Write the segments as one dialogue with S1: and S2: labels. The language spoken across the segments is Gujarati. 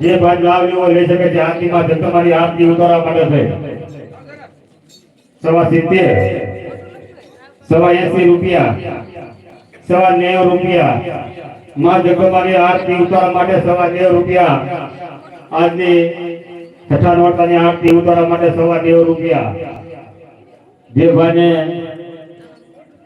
S1: જે ભાઈ આવ્યો હોય લઈ શકે છે. આરતીમાં જગદંબાની આરતી ઉતારવા માટે છે. સવા સિત્તેર. સવા એસી રૂપિયા. સવા નેવ રૂપિયા. માં જગદંબાની આરતી ઉતારવા માટે સવા નેવ રૂપિયા. આજની છઠ્ઠા નોરતાની આરતી ઉતારવા માટે સવા નેવ રૂપિયા. જે ભાઈને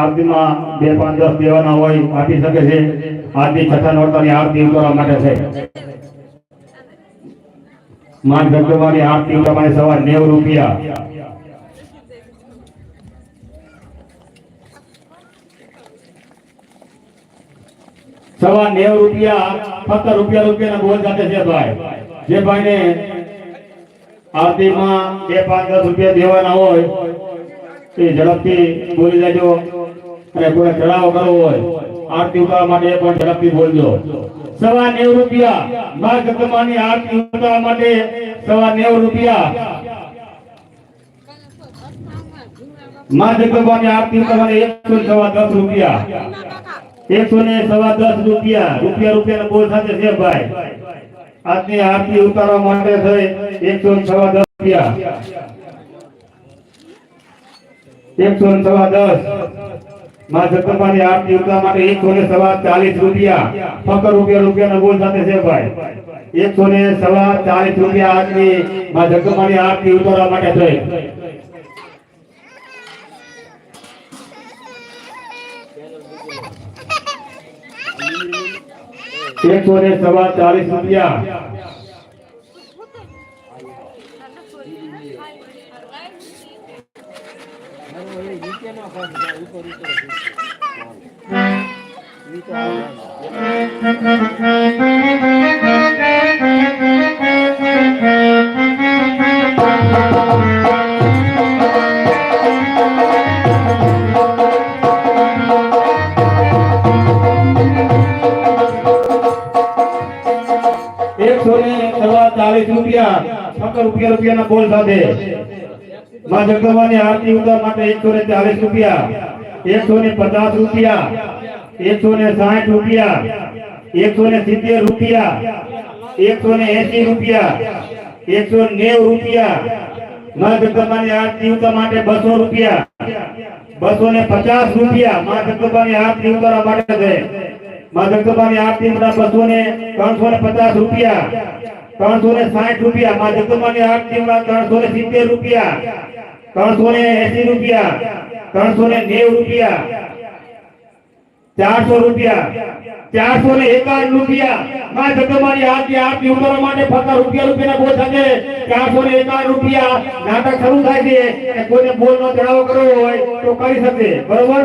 S1: આરતીમાં બે પાંચ દસ દેવાના હોય આપી શકે છે. આરતી છઠ્ઠા નોરતાની આરતી ઉતારવા માટે છે. માં જગદંબાની આરતી ઉતારવા માટે સવા નેવું રૂપિયા. સવા નેવ રૂપિયા ફક્ત રૂપિયા રૂપિયાના બોલ સાથે છે ભાઈ. જે ભાઈને આરતીમાં બે પાંચ દસ રૂપિયા દેવાના હોય એ ઝડપથી બોલી લેજો. અને કોઈ ચડાવો કરવો હોય, આરતી ઉતારવા માટે પણ ઝડપથી બોલજો. સવા નેવ રૂપિયા મા જગદંબાની આરતી ઉતારવા માટે સવા નેવ રૂપિયા મા જગદંબાની આરતી ઉતારવા માટે એકસો સવા દસ રૂપિયા. એકસો ને સવા દસ રૂપિયા. રૂપિયા રૂપિયા બોલ સાથે છે ભાઈ. આજની આરતી ઉતારવા માટે થઈ એકસો સવા દસ રૂપિયા. એકસો સવા દસ. માં જગદંબાની આરતી ઉતરા માટે એકસો ને સવા ચાલીસ રૂપિયા. ફક્ત રૂપિયા રૂપિયાના બોલ સાથે છે ભાઈ. એકસો ને સવા ચાલીસ રૂપિયા આજની માં જગદંબાની આરતી ઉતરવા માટે થઈ એકસો ને સવા ચાલીસ રૂપિયા. એકસો ને ચાલીસ રૂપિયા ફક્ત રૂપિયા રૂપિયાના બોલ સાથે. માં જગદંબાની આરતી ઉતારવા માટે એકસો ને ચાલીસ રૂપિયા, એકસો ને પચાસ રૂપિયા, એકસો ને સાઠ રૂપિયા, એકસો ને સિત્તેર રૂપિયા, એકસો ને એસી રૂપિયા, એકસો નેવ રૂપિયા. માં જગદંબાની આરતી ઉતારવા માટે બસો રૂપિયા, બસો ને પચાસ રૂપિયા માં જગદંબાની આરતી ઉતારવા માટે છે માં જગદંબાની આરતી માટે બસો ને ત્રણસો ને પચાસ રૂપિયા, ત્રણસો ને સાઠ રૂપિયા. માં જગદંબાની આરતી માટે ત્રણસો ને સિત્તેર રૂપિયા ત્રણસો ને એસી રૂપિયા ત્રણસો ને નેવ રૂપિયા ચારસો રૂપિયા ચારસો ને એકાવન રૂપિયા સાથે ચારસો ને એકાવન રૂપિયા નાટક શરૂ થાય છે. અને કોઈને નો ચડાવો કરવો હોય તો કરી શકે. બરોબર?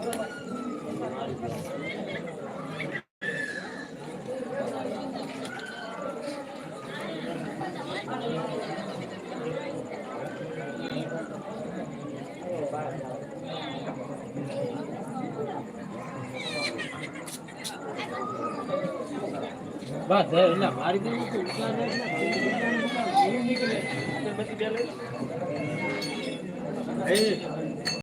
S2: બસ એટલે મારી. નીકળે. પછી